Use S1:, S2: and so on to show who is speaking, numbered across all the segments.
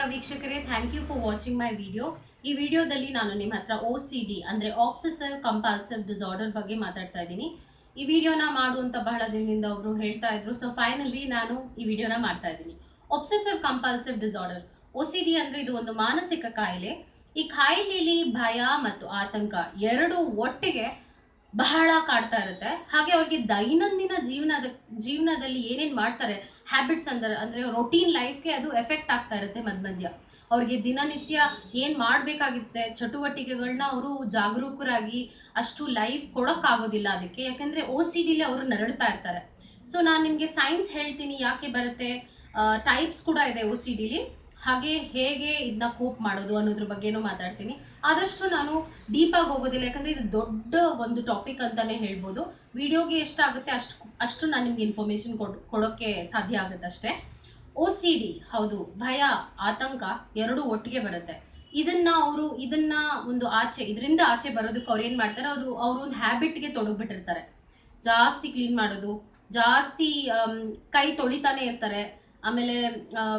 S1: ವೀಕ್ಷಕರೇ thank you for watching my video ಈ ವಿಡಿಯೋದಲ್ಲಿ ನಾನು ನಿಮ್ಮ ಹತ್ರ ಒ ಸಿ ಡಿ ಅಂದರೆ ಆಬ್ಸೆಸಿವ್ ಕಂಪಲ್ಸಿವ್ ಡಿಸಾರ್ಡರ್ ಬಗ್ಗೆ ಮಾತಾಡ್ತಾ ಇದ್ದೀನಿ. ಈ ವಿಡಿಯೋನ ಮಾಡುವಂತ ಬಹಳ ದಿನದಿಂದ ಅವರು ಹೇಳ್ತಾ ಇದ್ರು. ಸೊ ಫೈನಲಿ ನಾನು ಈ ವಿಡಿಯೋನ ಮಾಡ್ತಾ ಇದ್ದೀನಿ. Obsessive compulsive disorder O C D ಅಂದರೆ ಇದು ಒಂದು ಮಾನಸಿಕ ಕಾಯಿಲೆ. ಈ ಕಾಯಿಲೆಯಲ್ಲಿ ಭಯ ಮತ್ತು ಆತಂಕ ಎರಡು ಒಟ್ಟಿಗೆ ಬಹಳ ಕಾಡ್ತಾ ಇರುತ್ತೆ. ಹಾಗೆ ಅವ್ರಿಗೆ ದೈನಂದಿನ ಜೀವನದ, ಜೀವನದಲ್ಲಿ ಏನೇನ್ ಮಾಡ್ತಾರೆ ಹ್ಯಾಬಿಟ್ಸ್ ಅಂದ್ರೆ, ಅಂದರೆ ರೊಟೀನ್ ಲೈಫ್ಗೆ ಅದು ಎಫೆಕ್ಟ್ ಆಗ್ತಾ ಇರುತ್ತೆ ಮಧ್ಯ ಮಧ್ಯ ಅವ್ರಿಗೆ ದಿನನಿತ್ಯ ಏನು ಮಾಡಬೇಕಾಗಿರುತ್ತೆ ಚಟುವಟಿಕೆಗಳನ್ನ ಅವರು ಜಾಗರೂಕರಾಗಿ ಅಷ್ಟು ಲೈಫ್ ಕೊಡೋಕ್ಕಾಗೋದಿಲ್ಲ ಅದಕ್ಕೆ. ಯಾಕಂದ್ರೆ ಓ ಸಿ ಡಿಲಿ ಅವರು ನರಳ್ತಾ ಇರ್ತಾರೆ. ಸೊ ನಾನು ನಿಮಗೆ ಸೈನ್ಸ್ ಹೇಳ್ತೀನಿ, ಯಾಕೆ ಬರುತ್ತೆ? ಟೈಪ್ಸ್ ಕೂಡ ಇದೆ ಓ ಸಿ ಡಿಲಿ ಹಾಗೆ ಹೇಗೆ ಇದನ್ನ ಕೂಪ್ ಮಾಡೋದು ಅನ್ನೋದ್ರ ಬಗ್ಗೆನೂ ಮಾತಾಡ್ತೀನಿ. ಆದಷ್ಟು ನಾನು ಡೀಪಾಗಿ ಹೋಗೋದಿಲ್ಲ, ಯಾಕಂದ್ರೆ ಇದು ದೊಡ್ಡ ಒಂದು ಟಾಪಿಕ್ ಅಂತಾನೆ ಹೇಳ್ಬೋದು. ವಿಡಿಯೋಗೆ ಎಷ್ಟಾಗುತ್ತೆ ಅಷ್ಟು ಅಷ್ಟು ನಾನು ನಿಮ್ಗೆ ಇನ್ಫಾರ್ಮೇಶನ್ ಕೊಡ್ ಕೊಡೋಕ್ಕೆ ಸಾಧ್ಯ ಆಗುತ್ತೆ ಅಷ್ಟೇ ಓ ಸಿ ಡಿ ಹೌದು, ಭಯ, ಆತಂಕ ಎರಡು ಒಟ್ಟಿಗೆ ಬರುತ್ತೆ. ಇದನ್ನ ಅವರು, ಇದನ್ನ ಒಂದು ಆಚೆ, ಇದರಿಂದ ಆಚೆ ಬರೋದಕ್ಕೆ ಅವ್ರು ಏನು ಮಾಡ್ತಾರೆ, ಅವರು ಅವರು ಒಂದು ಹ್ಯಾಬಿಟ್ಗೆ ತೊಡಗ್ಬಿಟ್ಟಿರ್ತಾರೆ. ಜಾಸ್ತಿ ಕ್ಲೀನ್ ಮಾಡೋದು, ಜಾಸ್ತಿ ಕೈ ತೊಳಿತಾನೆ ಇರ್ತಾರೆ. ಆಮೇಲೆ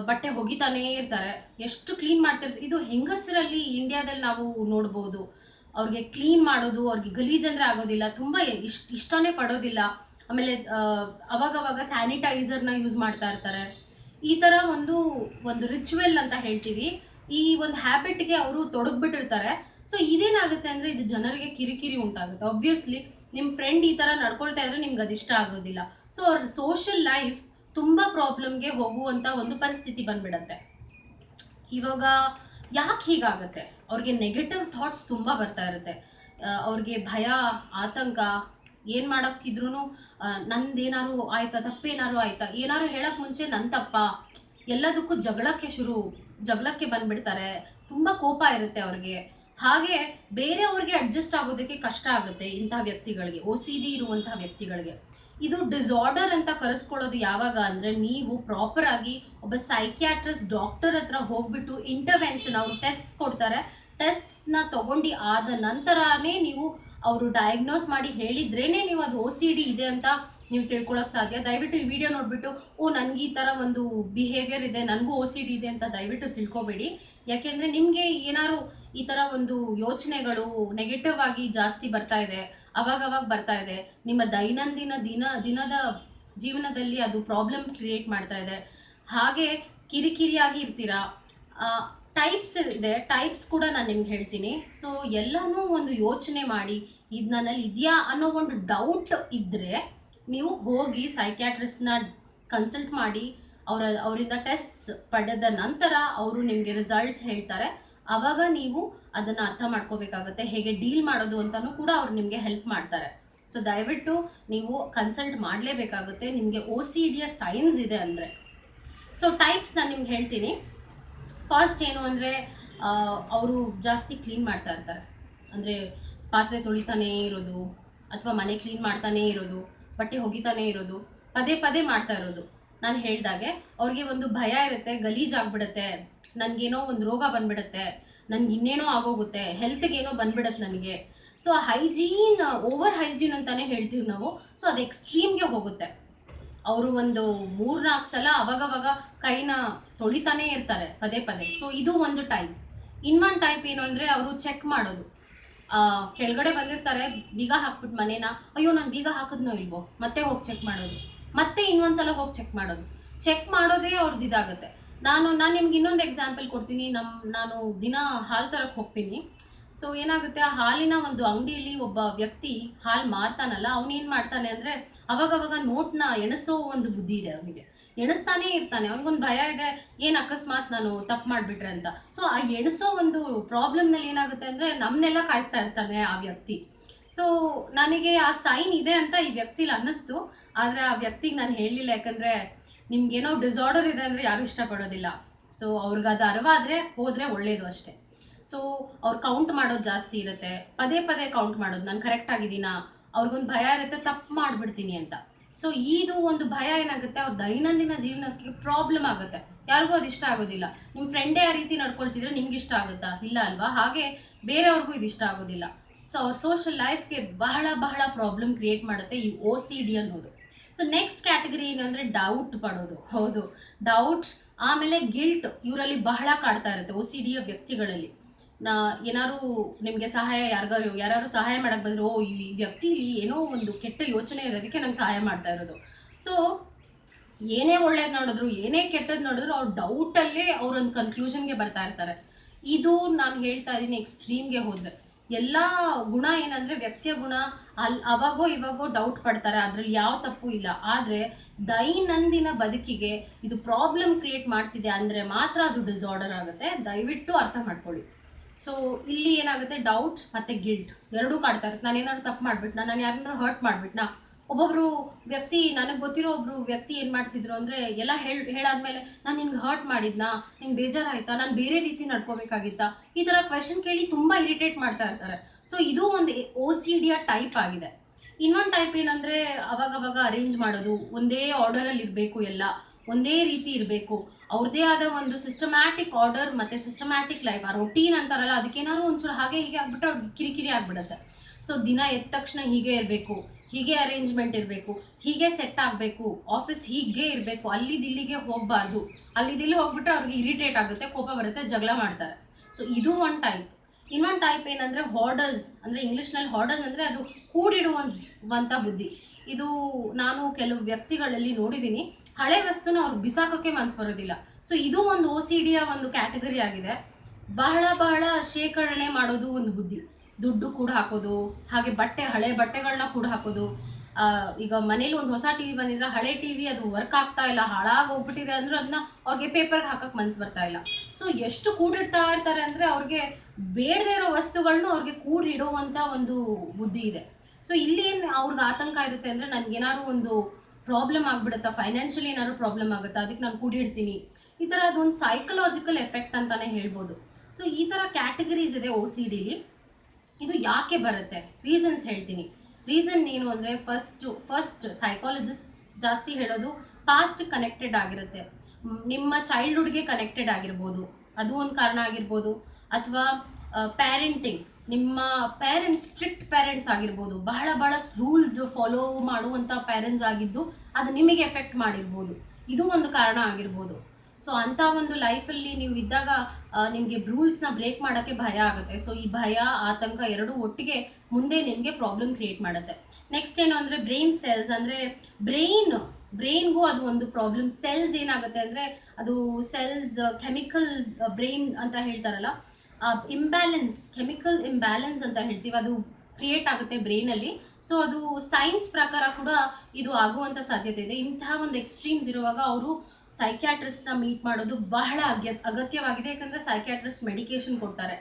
S1: ಬಟ್ಟೆ ಹೊಗಿತಾನೇ ಇರ್ತಾರೆ. ಎಷ್ಟು ಕ್ಲೀನ್ ಮಾಡ್ತಿರ್ತಾರೆ ಇದು ಹೆಂಗಸರಲ್ಲಿ ಇಂಡಿಯಾದಲ್ಲಿ ನಾವು ನೋಡ್ಬೋದು. ಅವ್ರಿಗೆ ಕ್ಲೀನ್ ಮಾಡೋದು, ಅವ್ರಿಗೆ ಗಲೀಜಂದ್ರೆ ಆಗೋದಿಲ್ಲ, ತುಂಬ ಇಷ್ಟ ಇಷ್ಟನೇ ಪಡೋದಿಲ್ಲ. ಆಮೇಲೆ ಅವಾಗವಾಗ ಸ್ಯಾನಿಟೈಸರ್ನ ಯೂಸ್ ಮಾಡ್ತಾ ಇರ್ತಾರೆ. ಈ ಥರ ಒಂದು ಒಂದು ರಿಚುವೆಲ್ ಅಂತ ಹೇಳ್ತೀವಿ. ಈ ಒಂದು ಹ್ಯಾಬಿಟ್ಗೆ ಅವರು ತೊಡಗ್ಬಿಟ್ಟಿರ್ತಾರೆ. ಸೊ ಇದೇನಾಗುತ್ತೆ ಅಂದರೆ, ಇದು ಜನರಿಗೆ ಕಿರಿಕಿರಿ ಉಂಟಾಗುತ್ತೆ. ಆಬ್ವಿಯಸ್ಲಿ ನಿಮ್ಮ ಫ್ರೆಂಡ್ ಈ ಥರ ನಡ್ಕೊಳ್ತಾ ಇದ್ರೆ ನಿಮ್ಗೆ ಅದಿಷ್ಟ ಆಗೋದಿಲ್ಲ. ಸೊ ಅವ್ರ ಸೋಷಿಯಲ್ ಲೈಫ್ ತುಂಬಾ ಪ್ರಾಬ್ಲಮ್ಗೆ ಹೋಗುವಂತ ಒಂದು ಪರಿಸ್ಥಿತಿ ಬಂದ್ಬಿಡತ್ತೆ. ಇವಾಗ ಯಾಕೆ ಹೀಗಾಗತ್ತೆ? ಅವ್ರಿಗೆ ನೆಗೆಟಿವ್ ಥಾಟ್ಸ್ ತುಂಬಾ ಬರ್ತಾ ಇರುತ್ತೆ. ಅವ್ರಿಗೆ ಭಯ, ಆತಂಕ, ಏನ್ ಮಾಡಕ್ಕಿದ್ರು ನಂದೇನಾರು ಆಯ್ತಾ, ತಪ್ಪೇನಾರು ಆಯ್ತಾ, ಏನಾರು ಹೇಳಕ್ ಮುಂಚೆ ನನ್ ತಪ್ಪ, ಎಲ್ಲದಕ್ಕೂ ಜಗಳಕ್ಕೆ ಶುರು, ಜಗಳಕ್ಕೆ ಬಂದ್ಬಿಡ್ತಾರೆ. ತುಂಬಾ ಕೋಪ ಇರುತ್ತೆ ಅವ್ರಿಗೆ. ಹಾಗೆ ಬೇರೆಯವ್ರಿಗೆ ಅಡ್ಜಸ್ಟ್ ಆಗೋದಕ್ಕೆ ಕಷ್ಟ ಆಗುತ್ತೆ ಇಂತಹ ವ್ಯಕ್ತಿಗಳಿಗೆ ಒ ಸಿ ಡಿ ಇರುವಂತಹ ವ್ಯಕ್ತಿಗಳಿಗೆ. ಇದು ಡಿಸಾರ್ಡರ್ ಅಂತ ಕರೆಸ್ಕೊಳ್ಳೋದು ಯಾವಾಗ ಅಂದ್ರೆ ನೀವು ಪ್ರಾಪರ್ ಆಗಿ ಒಬ್ಬ ಸೈಕ್ಯಾಟ್ರಿಸ್ಟ್ ಡಾಕ್ಟರ್ ಹತ್ರ ಹೋಗ್ಬಿಟ್ಟು ಇಂಟರ್ವೆನ್ಷನ್ ಅವ್ರು ಟೆಸ್ಟ್ಸ್ ಕೊಡ್ತಾರೆ. ಟೆಸ್ಟ್ಸ್ನ ತಗೊಂಡು ಆದ ನಂತರನೇ ನೀವು ಅವರು ಡಯಾಗ್ನೋಸ್ ಮಾಡಿ ಹೇಳಿದ್ರೇನೆ ನೀವು ಅದು ಒ ಸಿ ಡಿ ಇದೆ ಅಂತ ನೀವು ತಿಳ್ಕೊಳಕ್ ಸಾಧ್ಯ. ದಯವಿಟ್ಟು ಈ ವಿಡಿಯೋ ನೋಡ್ಬಿಟ್ಟು, ಓ, ನನಗೆ ಈ ತರ ಒಂದು ಬಿಹೇವಿಯರ್ ಇದೆ, ನನಗೂ ಒ ಸಿ ಡಿ ಇದೆ ಅಂತ ದಯವಿಟ್ಟು ತಿಳ್ಕೊಬೇಡಿ. ಯಾಕೆಂದ್ರೆ ನಿಮಗೆ ಏನಾದ್ರು ಈ ತರ ಒಂದು ಯೋಚನೆಗಳು ನೆಗೆಟಿವ್ ಆಗಿ ಜಾಸ್ತಿ ಬರ್ತಾ ಇದೆ ಅವಾಗ ಅವಾಗ ಬರ್ತಾ ಇದೆ. ನಿಮ್ಮ ದೈನಂದಿನ ದಿನ, ದಿನದ ಜೀವನದಲ್ಲಿ ಅದು ಪ್ರಾಬ್ಲಮ್ ಕ್ರಿಯೇಟ್ ಮಾಡ್ತಾ ಇದೆ. ಹಾಗೆ ಕಿರಿಕಿರಿಯಾಗಿ ಇರ್ತೀರಾ? ಟೈಪ್ಸ್ ಇದೆ. ಟೈಪ್ಸ್ ಕೂಡ ನಾನು ನಿಮ್ಗೆ ಹೇಳ್ತೀನಿ. ಸೊ ಎಲ್ಲನೂ ಒಂದು ಯೋಚನೆ ಮಾಡಿ, ಇದು ನನ್ನಲ್ಲಿ ಇದೆಯಾ ಅನ್ನೋ ಒಂದು ಡೌಟ್ ಇದ್ದರೆ ನೀವು ಹೋಗಿ ಸೈಕ್ಯಾಟ್ರಿಸ್ಟ್ನ ಕನ್ಸಲ್ಟ್ ಮಾಡಿ, ಅವರ, ಅವರಿಂದ ಟೆಸ್ಟ್ ಪಡೆದ ನಂತರ ಅವರು ನಿಮಗೆ ರಿಸಲ್ಟ್ಸ್ ಹೇಳ್ತಾರೆ. ಆವಾಗ ನೀವು ಅದನ್ನು ಅರ್ಥ ಮಾಡ್ಕೋಬೇಕಾಗುತ್ತೆ, ಹೇಗೆ ಡೀಲ್ ಮಾಡೋದು ಅಂತಲೂ ಕೂಡ ಅವ್ರು ನಿಮಗೆ ಹೆಲ್ಪ್ ಮಾಡ್ತಾರೆ. ಸೊ ದಯವಿಟ್ಟು ನೀವು ಕನ್ಸಲ್ಟ್ ಮಾಡಲೇಬೇಕಾಗುತ್ತೆ, ನಿಮಗೆ ಒ ಸಿ ಡಿಯ ಸೈನ್ಸ್ ಇದೆ ಅಂದರೆ. ಸೊ ಟೈಪ್ಸ್ ನಾನು ನಿಮ್ಗೆ ಹೇಳ್ತೀನಿ. ಫಸ್ಟ್ ಏನು ಅಂದರೆ ಅವರು ಜಾಸ್ತಿ ಕ್ಲೀನ್ ಮಾಡ್ತಾ ಇರ್ತಾರೆ. ಅಂದರೆ ಪಾತ್ರೆ ತೊಳಿತಾನೇ ಇರೋದು, ಅಥವಾ ಮನೆ ಕ್ಲೀನ್ ಮಾಡ್ತಾನೇ ಇರೋದು, ಬಟ್ಟೆ ಒಗಿತಾನೇ ಇರೋದು, ಪದೇ ಪದೇ ಮಾಡ್ತಾ ಇರೋದು. ನಾನು ಹೇಳ್ದಾಗೆ, ಅವ್ರಿಗೆ ಒಂದು ಭಯ ಇರುತ್ತೆ, ಗಲೀಜ್ ಆಗ್ಬಿಡುತ್ತೆ, ನನಗೇನೋ ಒಂದು ರೋಗ ಬಂದ್ಬಿಡುತ್ತೆ, ನನ್ಗೆ ಇನ್ನೇನೋ ಆಗೋಗುತ್ತೆ ಹೆಲ್ತ್ಗೆ ಏನೋ ಬಂದ್ಬಿಡತ್ತೆ ನನಗೆ. ಸೊ ಹೈಜೀನ್, ಓವರ್ ಹೈಜೀನ್ ಅಂತಾನೆ ಹೇಳ್ತೀವಿ ನಾವು. ಸೊ ಅದು ಎಕ್ಸ್ಟ್ರೀಮ್ಗೆ ಹೋಗುತ್ತೆ. ಅವರು ಒಂದು ಮೂರ್ನಾಲ್ಕು ಸಲ ಅವಾಗವಾಗ ಕೈನ ತೊಳಿತಾನೇ ಇರ್ತಾರೆ, ಪದೇ ಪದೇ. ಸೊ ಇದು ಒಂದು ಟೈಪ್ ಇನ್ನೊಂದು ಟೈಪ್ ಏನು ಅಂದರೆ, ಅವರು ಚೆಕ್ ಮಾಡೋದು. ಕೆಳಗಡೆ ಬಂದಿರ್ತಾರೆ, ಬೀಗ ಹಾಕ್ಬಿಟ್ಟು ಮನೇನ, ಅಯ್ಯೋ, ನಾನು ಬೀಗ ಹಾಕಿದ್ನೋ ಇಲ್ವೋ? ಮತ್ತೆ ಹೋಗಿ ಚೆಕ್ ಮಾಡೋದು. ಮತ್ತೆ ಇನ್ನೊಂದ್ಸಲ ಹೋಗಿ ಚೆಕ್ ಮಾಡೋದು. ಚೆಕ್ ಮಾಡೋದೇ ಅವ್ರದ್ದು ಇದಾಗುತ್ತೆ. ನಾನು ನಾನು ನಿಮ್ಗೆ ಇನ್ನೊಂದು ಎಕ್ಸಾಂಪಲ್ ಕೊಡ್ತೀನಿ. ನಮ್ಮ ನಾನು ದಿನ ಹಾಲು ತರಕ್ಕೆ ಹೋಗ್ತೀನಿ. ಸೊ ಏನಾಗುತ್ತೆ? ಆ ಹಾಲಿನ ಒಂದು ಅಂಗಡಿಯಲ್ಲಿ ಒಬ್ಬ ವ್ಯಕ್ತಿ ಹಾಲು ಮಾರ್ತಾನಲ್ಲ ಅವನೇನು ಮಾಡ್ತಾನೆ ಅಂದರೆ, ಅವಾಗವಾಗ ನೋಟ್ನ ಎಣಿಸೋ ಒಂದು ಬುದ್ಧಿ ಇದೆ ಅವನಿಗೆ. ಎಣಿಸ್ತಾನೇ ಇರ್ತಾನೆ. ಅವನಿಗೊಂದು ಭಯ ಇದೆ. ಏನು ಅಕಸ್ಮಾತ್ ನಾನು ತಪ್ಪು ಮಾಡಿಬಿಟ್ರೆ ಅಂತ. ಸೊ ಆ ಎಣಿಸೋ ಒಂದು ಪ್ರಾಬ್ಲಮ್ನಲ್ಲಿ ಏನಾಗುತ್ತೆ ಅಂದರೆ ನಮ್ಮನ್ನೆಲ್ಲ ಕಾಯಿಸ್ತಾ ಇರ್ತಾನೆ ಆ ವ್ಯಕ್ತಿ. ಸೊ ನನಗೆ ಆ ಸೈನ್ ಇದೆ ಅಂತ ಈ ವ್ಯಕ್ತಿಲಿ ಅನ್ನಿಸ್ತು. ಆದರೆ ಆ ವ್ಯಕ್ತಿಗೆ ನಾನು ಹೇಳಲಿಲ್ಲ, ಯಾಕಂದರೆ ನಿಮ್ಗೇನೋ ಡಿಸಾರ್ಡರ್ ಇದೆ ಅಂದರೆ ಯಾರು ಇಷ್ಟಪಡೋದಿಲ್ಲ. ಸೊ ಅವ್ರಿಗೆ ಅದು ಅರಿವಾದರೆ ಹೋದರೆ ಒಳ್ಳೇದು ಅಷ್ಟೇ. ಸೊ ಅವ್ರು ಕೌಂಟ್ ಮಾಡೋದು ಜಾಸ್ತಿ ಇರುತ್ತೆ. ಪದೇ ಪದೇ ಕೌಂಟ್ ಮಾಡೋದು, ನಾನು ಕರೆಕ್ಟ್ ಆಗಿದ್ದೀನಾ? ಅವ್ರಿಗೊಂದು ಭಯ ಇರುತ್ತೆ, ತಪ್ಪು ಮಾಡಿಬಿಡ್ತೀನಿ ಅಂತ. ಸೊ ಇದು ಒಂದು ಭಯ ಏನಾಗುತ್ತೆ, ಅವ್ರ ದೈನಂದಿನ ಜೀವನಕ್ಕೆ ಪ್ರಾಬ್ಲಮ್ ಆಗುತ್ತೆ. ಯಾರಿಗೂ ಅದು ಇಷ್ಟ ಆಗೋದಿಲ್ಲ. ನಿಮ್ಮ ಫ್ರೆಂಡೇ ಆ ರೀತಿ ನಡ್ಕೊಳ್ತಿದ್ರೆ ನಿಮ್ಗೆ ಇಷ್ಟ ಆಗುತ್ತಾ? ಇಲ್ಲ ಅಲ್ವಾ? ಹಾಗೆ ಬೇರೆಯವ್ರಿಗೂ ಇದು ಇಷ್ಟ ಆಗೋದಿಲ್ಲ. ಸೊ ಅವ್ರ ಸೋಷಿಯಲ್ ಲೈಫ್ಗೆ ಬಹಳ ಬಹಳ ಪ್ರಾಬ್ಲಮ್ ಕ್ರಿಯೇಟ್ ಮಾಡುತ್ತೆ ಈ ಒ ಸಿ ಡಿ ಅನ್ನೋದು. ಸೊ ನೆಕ್ಸ್ಟ್ ಕ್ಯಾಟಗರಿ ಏನಂದ್ರೆ ಡೌಟ್ ಪಡೋದು. ಹೌದು. ಡೌಟ್ ಆಮೇಲೆ ಗಿಲ್ಟ್ ಇವರಲ್ಲಿ ಬಹಳ ಕಾಡ್ತಾ ಇರುತ್ತೆ ಒ ಸಿ ಡಿಯ ವ್ಯಕ್ತಿಗಳಲ್ಲಿ. ನಾ ಏನಾದ್ರು ನಿಮಗೆ ಸಹಾಯ ಯಾರಿಗಾರು ಯಾರು ಸಹಾಯ ಮಾಡಕ್ಕೆ ಬಂದ್ರು, ಓ, ಈ ವ್ಯಕ್ತಿ ಏನೋ ಒಂದು ಕೆಟ್ಟ ಯೋಚನೆ ಇರೋದಕ್ಕೆ ನಂಗೆ ಸಹಾಯ ಮಾಡ್ತಾ ಇರೋದು. ಸೊ ಏನೇ ಒಳ್ಳೇದು ನೋಡಿದ್ರು, ಏನೇ ಕೆಟ್ಟದ್ದು ನೋಡಿದ್ರು, ಅವ್ರು ಡೌಟಲ್ಲೇ ಅವ್ರೊಂದು ಕನ್ಕ್ಲೂಷನ್ಗೆ ಬರ್ತಾ ಇರ್ತಾರೆ. ಇದು ನಾನು ಹೇಳ್ತಾ ಇದ್ದೀನಿ ಎಕ್ಸ್ಟ್ರೀಮ್ಗೆ ಹೋದ್ರೆ. ಎಲ್ಲ ಗುಣ ಏನಂದ್ರೆ ವ್ಯಕ್ತಿಯ ಗುಣ ಅಲ್ಲಿ ಅವಾಗೋ ಇವಾಗೋ ಡೌಟ್ ಪಡ್ತಾರೆ, ಅದ್ರಲ್ಲಿ ಯಾವ ತಪ್ಪು ಇಲ್ಲ. ಆದ್ರೆ ದೈನಂದಿನ ಬದುಕಿಗೆ ಇದು ಪ್ರಾಬ್ಲಮ್ ಕ್ರಿಯೇಟ್ ಮಾಡ್ತಿದೆ ಅಂದ್ರೆ ಮಾತ್ರ ಅದು ಡಿಸಾರ್ಡರ್ ಆಗುತ್ತೆ. ದಯವಿಟ್ಟು ಅರ್ಥ ಮಾಡ್ಕೊಳ್ಳಿ. ಸೊ ಇಲ್ಲಿ ಏನಾಗುತ್ತೆ? ಡೌಟ್ ಮತ್ತೆ ಗಿಲ್ಟ್ ಎರಡೂ ಕಾಡ್ತಾ ಇರುತ್ತೆ. ನಾನು ಏನಾದ್ರು ತಪ್ಪು ಮಾಡ್ಬಿಟ್ನಾ? ನಾನು ಯಾರನ್ನಾರು ಹರ್ಟ್ ಮಾಡ್ಬಿಟ್ನಾ? ಒಬ್ಬೊಬ್ರು ವ್ಯಕ್ತಿ, ನನಗೆ ಗೊತ್ತಿರೋ ಒಬ್ರು ವ್ಯಕ್ತಿ ಏನು ಮಾಡ್ತಿದ್ರು ಅಂದ್ರೆ ಎಲ್ಲ ಹೇಳ್, ಹೇಳಾದ್ಮೇಲೆ ನಾನು ನಿನ್ಗೆ ಹರ್ಟ್ ಮಾಡಿದ್ನಾ? ನಿಂಗೆ ಬೇಜಾರಾಯ್ತಾ? ನಾನು ಬೇರೆ ರೀತಿ ನಡ್ಕೋಬೇಕಾಗಿತ್ತಾ? ಈ ತರ ಕ್ವೆಶನ್ ಕೇಳಿ ತುಂಬಾ ಇರಿಟೇಟ್ ಮಾಡ್ತಾ ಇರ್ತಾರೆ. ಸೊ ಇದು ಒಂದು ಓ ಸಿ ಡಿಯ ಟೈಪ್ ಆಗಿದೆ. ಇನ್ನೊಂದು ಟೈಪ್ ಏನಂದ್ರೆ ಅವಾಗವಾಗ ಅವಾಗ ಅರೇಂಜ್ ಮಾಡೋದು. ಒಂದೇ ಆರ್ಡರ್ ಅಲ್ಲಿ ಇರಬೇಕು ಎಲ್ಲ. ಒಂದೇ ರೀತಿ ಇರಬೇಕು. ಅವ್ರದ್ದೇ ಆದ ಒಂದು ಸಿಸ್ಟಮ್ಯಾಟಿಕ್ ಆರ್ಡರ್ ಮತ್ತೆ ಸಿಸ್ಟಮ್ಯಾಟಿಕ್ ಲೈಫ್ ಆ ರೊಟೀನ್ ಅಂತಾರಲ್ಲ, ಅದಕ್ಕೇನಾದ್ರು ಒಂಚೂರು ಹಾಗೆ ಹೀಗೆ ಆಗ್ಬಿಟ್ಟು ಅವ್ರಿಗೆ ಕಿರಿಕಿರಿ ಆಗ್ಬಿಡುತ್ತೆ. ಸೊ ದಿನ ಎದ್ದ ತಕ್ಷಣ ಹೀಗೆ ಇರಬೇಕು. ಹೀಗೆ ಅರೇಂಜ್ಮೆಂಟ್ ಇರಬೇಕು, ಹೀಗೆ ಸೆಟ್ ಆಗಬೇಕು ಆಫೀಸ್ ಹೀಗೆ ಇರಬೇಕು ಅಲ್ಲಿದಿಲ್ಲಿಗೆ ಹೋಗಬಾರ್ದು. ಅಲ್ಲಿದಿಲ್ಲಿ ಹೋಗ್ಬಿಟ್ರೆ ಅವ್ರಿಗೆ ಇರಿಟೇಟ್ ಆಗುತ್ತೆ, ಕೋಪ ಬರುತ್ತೆ, ಜಗಳ ಮಾಡ್ತಾರೆ. ಸೊ ಇದು ಒಂದು ಟೈಪ್ ಇನ್ನೊಂದು ಟೈಪ್ ಏನಂದರೆ ಹಾರ್ಡರ್ಸ್ ಅಂದರೆ ಇಂಗ್ಲೀಷ್ನಲ್ಲಿ ಹಾರ್ಡರ್ಸ್ ಅಂದರೆ ಅದು ಕೂಡಿಡುವಂಥ ಬುದ್ಧಿ. ಇದು ನಾನು ಕೆಲವು ವ್ಯಕ್ತಿಗಳಲ್ಲಿ ನೋಡಿದ್ದೀನಿ ಹಳೆ ವಸ್ತುನ ಅವ್ರು ಬಿಸಾಕೋಕ್ಕೆ ಮನಸ್ಸು ಬರೋದಿಲ್ಲ. ಸೊ ಇದು ಒಂದು ಒ ಸಿ ಡಿಯ ಒಂದು ಕ್ಯಾಟಗರಿ ಆಗಿದೆ. ಬಹಳ ಬಹಳ ಶೇಖರಣೆ ಮಾಡೋದು ಒಂದು ಬುದ್ಧಿ. ದುಡ್ಡು ಕೂಡ ಹಾಕೋದು, ಹಾಗೆ ಬಟ್ಟೆ, ಹಳೆ ಬಟ್ಟೆಗಳನ್ನ ಕೂಡ ಹಾಕೋದು. ಈಗ ಮನೇಲಿ ಒಂದು ಹೊಸ ಟಿವಿ ಬಂದಿದ್ರೆ ಹಳೆ ಟಿವಿ ಅದು ವರ್ಕ್ ಆಗ್ತಾ ಇಲ್ಲ ಹಾಳಾಗಿ ಹೋಗ್ಬಿಟ್ಟಿದೆ ಅಂದ್ರೆ ಅದನ್ನ ಅವ್ರಿಗೆ ಪೇಪರ್ಗೆ ಹಾಕಕ್ ಮನ್ಸು ಬರ್ತಾ ಇಲ್ಲ. ಸೊ ಎಷ್ಟು ಕೂಡಿಡ್ತಾ ಇರ್ತಾರೆ ಅಂದ್ರೆ ಅವ್ರಿಗೆ ಬೇಡದೇ ಇರೋ ವಸ್ತುಗಳನ್ನ ಅವ್ರಿಗೆ ಕೂಡಿಡುವಂತ ಒಂದು ಬುದ್ಧಿ ಇದೆ. ಸೊ ಇಲ್ಲಿ ಏನು ಅವ್ರಿಗೆ ಆತಂಕ ಇರುತ್ತೆ ಅಂದ್ರೆ ನನ್ಗೇನಾದ್ರು ಒಂದು ಪ್ರಾಬ್ಲಮ್ ಆಗ್ಬಿಡುತ್ತಾ ಫೈನಾನ್ಷಿಯಲಿ ಏನಾದ್ರು ಪ್ರಾಬ್ಲಮ್ ಆಗುತ್ತಾ, ಅದಕ್ಕೆ ನಾನು ಕೂಡಿಡ್ತೀನಿ. ಈ ಥರ ಅದೊಂದು ಸೈಕಲಾಜಿಕಲ್ ಎಫೆಕ್ಟ್ ಅಂತಾನೆ ಹೇಳ್ಬೋದು. ಸೊ ಈ ಥರ ಕ್ಯಾಟಗರೀಸ್ ಇದೆ ಓ ಸಿ ಡಿಲಿ ಇದು ಯಾಕೆ ಬರುತ್ತೆ? ರೀಸನ್ಸ್ ಹೇಳ್ತೀನಿ. ರೀಸನ್ ಏನು ಅಂದರೆ ಫಸ್ಟು ಫಸ್ಟ್ ಸೈಕಾಲಜಿಸ್ಟ್ ಜಾಸ್ತಿ ಹೇಳೋದು ಪಾಸ್ಟ್ ಕನೆಕ್ಟೆಡ್ ಆಗಿರುತ್ತೆ. ನಿಮ್ಮ ಚೈಲ್ಡ್ಹುಡ್ಗೆ ಕನೆಕ್ಟೆಡ್ ಆಗಿರ್ಬೋದು. ಅದು ಒಂದು ಕಾರಣ ಆಗಿರ್ಬೋದು. ಅಥವಾ ಪ್ಯಾರೆಂಟಿಂಗ್ ನಿಮ್ಮ ಪೇರೆಂಟ್ಸ್ ಸ್ಟ್ರಿಕ್ಟ್ ಪೇರೆಂಟ್ಸ್ ಆಗಿರ್ಬೋದು. ಬಹಳ ಬಹಳ ರೂಲ್ಸ್ ಫಾಲೋ ಮಾಡುವಂಥ ಪೇರೆಂಟ್ಸ್ ಆಗಿದ್ದು ಅದು ನಿಮಗೆ ಎಫೆಕ್ಟ್ ಮಾಡಿರ್ಬೋದು. ಇದು ಒಂದು ಕಾರಣ ಆಗಿರ್ಬೋದು. ಸೊ ಅಂಥ ಒಂದು ಲೈಫಲ್ಲಿ ನೀವು ಇದ್ದಾಗ ನಿಮಗೆ ರೂಲ್ಸ್ನ ಬ್ರೇಕ್ ಮಾಡೋಕ್ಕೆ ಭಯ ಆಗುತ್ತೆ. ಸೊ ಈ ಭಯ, ಆತಂಕ ಎರಡೂ ಒಟ್ಟಿಗೆ ಮುಂದೆ ನಿಮಗೆ ಪ್ರಾಬ್ಲಮ್ ಕ್ರಿಯೇಟ್ ಮಾಡುತ್ತೆ. ನೆಕ್ಸ್ಟ್ ಏನು ಅಂದರೆ ಬ್ರೈನ್ ಸೆಲ್ಸ್ ಅಂದರೆ ಬ್ರೈನ್ ಬ್ರೈನ್ಗೂ ಅದು ಒಂದು ಪ್ರಾಬ್ಲಮ್ ಸೆಲ್ಸ್ ಏನಾಗುತ್ತೆ ಅಂದರೆ ಅದು ಸೆಲ್ಸ್ ಕೆಮಿಕಲ್ ಬ್ರೈನ್ ಅಂತ ಹೇಳ್ತಾರಲ್ಲ ಇಂಬ್ಯಾಲೆನ್ಸ್ ಕೆಮಿಕಲ್ ಇಂಬ್ಯಾಲೆನ್ಸ್ ಅಂತ ಹೇಳ್ತೀವಿ. ಅದು ಕ್ರಿಯೇಟ್ ಆಗುತ್ತೆ ಬ್ರೈನಲ್ಲಿ ಸೊ ಅದು ಸೈನ್ಸ್ ಪ್ರಕಾರ ಕೂಡ ಇದು ಆಗುವಂಥ ಸಾಧ್ಯತೆ ಇದೆ. ಇಂತಹ ಒಂದು ಎಕ್ಸ್ಟ್ರೀಮ್ಸ್ ಇರುವಾಗ ಅವರು ಸೈಕ್ಯಾಟ್ರಿಸ್ಟ್ನ ಮೀಟ್ ಮಾಡೋದು ಬಹಳ ಅಗ್ಯ, ಅಗತ್ಯವಾಗಿದೆ. ಯಾಕಂದರೆ ಸೈಕ್ಯಾಟ್ರಿಸ್ಟ್ ಮೆಡಿಕೇಶನ್ ಕೊಡ್ತಾರೆ.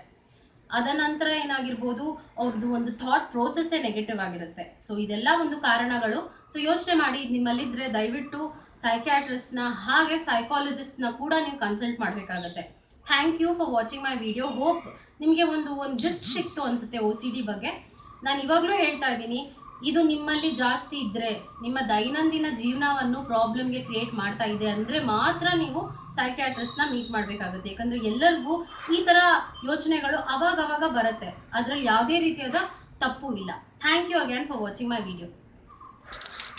S1: ಅದ ನಂತರ ಏನಾಗಿರ್ಬೋದು ಅವ್ರದ್ದು ಒಂದು ಥಾಟ್ ಪ್ರೋಸೆಸ್ಸೇ ನೆಗೆಟಿವ್ ಆಗಿರುತ್ತೆ. ಸೊ ಇದೆಲ್ಲ ಒಂದು ಕಾರಣಗಳು. ಸೊ ಯೋಚನೆ ಮಾಡಿ ನಿಮ್ಮಲ್ಲಿದ್ದರೆ ದಯವಿಟ್ಟು ಸೈಕ್ಯಾಟ್ರಿಸ್ಟ್ನ ಹಾಗೆ ಸೈಕಾಲಜಿಸ್ಟ್ನ ಕೂಡ ನೀವು ಕನ್ಸಲ್ಟ್ ಮಾಡಬೇಕಾಗತ್ತೆ. Thank you for watching my video hope ನಿಮಗೆ ಒಂದು ಒಂದು ಜಸ್ಟ್ ಸಿಕ್ತು ಅನಿಸುತ್ತೆ ಒ ಸಿ ಡಿ ಬಗ್ಗೆ. ನಾನು ಇವಾಗಲೂ ಹೇಳ್ತಾ ಇದ್ದೀನಿ ಇದು ನಿಮ್ಮಲ್ಲಿ ಜಾಸ್ತಿ ಇದ್ದರೆ ನಿಮ್ಮ ದೈನಂದಿನ ಜೀವನವನ್ನು ಪ್ರಾಬ್ಲಮ್ಗೆ ಕ್ರಿಯೇಟ್ ಮಾಡ್ತಾ ಇದೆ ಅಂದರೆ ಮಾತ್ರ ನೀವು ಸೈಕ್ಯಾಟ್ರಿಸ್ಟ್ನ ಮೀಟ್ ಮಾಡಬೇಕಾಗುತ್ತೆ. ಯಾಕಂದರೆ ಎಲ್ಲರಿಗೂ ಈ ಥರ ಯೋಚನೆಗಳು ಅವಾಗವಾಗ ಅವಾಗ ಬರುತ್ತೆ. ಅದರಲ್ಲಿ ಯಾವುದೇ ರೀತಿಯಾದ ತಪ್ಪು ಇಲ್ಲ. Thank you again for watching my video